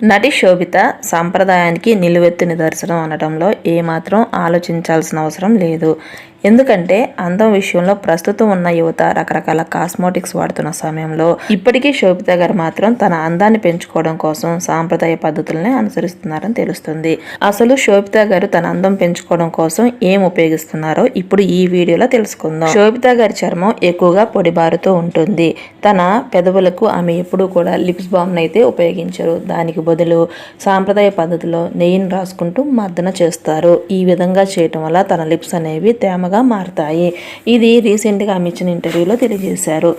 నటి శోభిత సాంప్రదాయానికి నిలువెత్తు నిదర్శనం అనడంలో ఏమాత్రం ఆలోచించాల్సిన అవసరం లేదు. ఎందుకంటే అందం విషయంలో ప్రస్తుతం ఉన్న యువత రకరకాల కాస్మోటిక్స్ వాడుతున్న సమయంలో ఇప్పటికీ శోభిత గారు మాత్రం తన అందాన్ని పెంచుకోవడం కోసం సాంప్రదాయ పద్ధతులనే అనుసరిస్తున్నారని తెలుస్తుంది. అసలు శోభిత గారు తన అందం పెంచుకోవడం కోసం ఏం ఉపయోగిస్తున్నారో ఇప్పుడు ఈ వీడియోలో తెలుసుకుందాం. శోభిత గారి చర్మం ఎక్కువగా పొడిబారుతూ ఉంటుంది. తన పెదవులకు ఆమె ఎప్పుడూ కూడా లిప్స్ బామ్ అయితే ఉపయోగించరు. దానికి బదులు సాంప్రదాయ పద్ధతిలో నెయ్యిని రాసుకుంటూ మర్దన చేస్తారు. ఈ విధంగా చేయటం వల్ల తన లిప్స్ అనేవి తేమగా మారుతాయి. ఇది రీసెంట్గా ఆమె ఇచ్చిన ఇంటర్వ్యూలో తెలియజేశారు.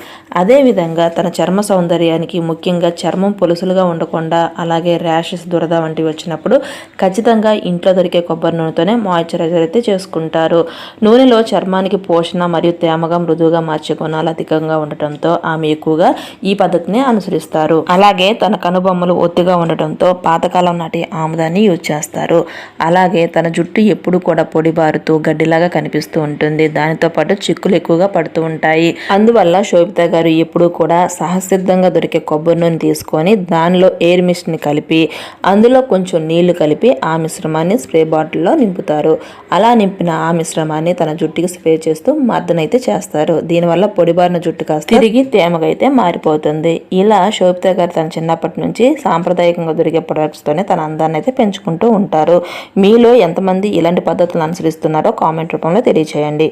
అదేవిధంగా తన చర్మ సౌందర్యానికి ముఖ్యంగా చర్మం పొలుసులుగా ఉండకుండా అలాగే ర్యాషెస్ దురద వంటివి వచ్చినప్పుడు ఖచ్చితంగా ఇంట్లో దొరికే కొబ్బరి నూనెతోనే మాయిశ్చరైజర్ అయితే చేసుకుంటారు. నూనెలో చర్మానికి పోషణ మరియు తేమగా మృదువుగా మార్చే గుణాలు అధికంగా ఉండటంతో ఆమె ఎక్కువగా ఈ పద్ధతిని అనుసరిస్తారు. అలాగే తన కనుబొమ్మలు ఒత్తిగా ఉండటంతో పాతకాలం నాటి ఆముదాన్ని యూజ్ చేస్తారు. అలాగే తన జుట్టు ఎప్పుడు కూడా పొడిబారుతూ గడ్డిలాగా కనిపిస్తూ ఉంటుంది. దానితో పాటు చిక్కులు ఎక్కువగా పడుతూ ఉంటాయి. అందువల్ల శోభిత గారు ఎప్పుడు కూడా సహసిద్ధంగా దొరికే కొబ్బరి నూనె తీసుకొని దానిలో ఎయిర్ మిస్ట్ని కలిపి అందులో కొంచెం నీళ్ళు కలిపి ఆ మిశ్రమాన్ని స్ప్రే బాటిల్లో నింపుతారు. అలా నింపిన ఆ మిశ్రమాన్ని తన జుట్టుకి స్ప్రే చేస్తూ మర్దనైతే చేస్తారు. దీనివల్ల పొడిబారిన జుట్టు కాస్త తిరిగి తేమగా అయితే మారిపోతుంది. ఇలా శోభిత గారు తన చిన్నప్పటి నుంచి సాంప్రదాయకంగా దొరికే ప్రొడక్ట్స్తోనే తన అందాన్ని అయితే పెంచుకుంటూ ఉంటారు. మీలో ఎంతమంది ఇలాంటి పద్ధతులను అనుసరిస్తున్నారో కామెంట్ రూపంలో తెలియచేయండి.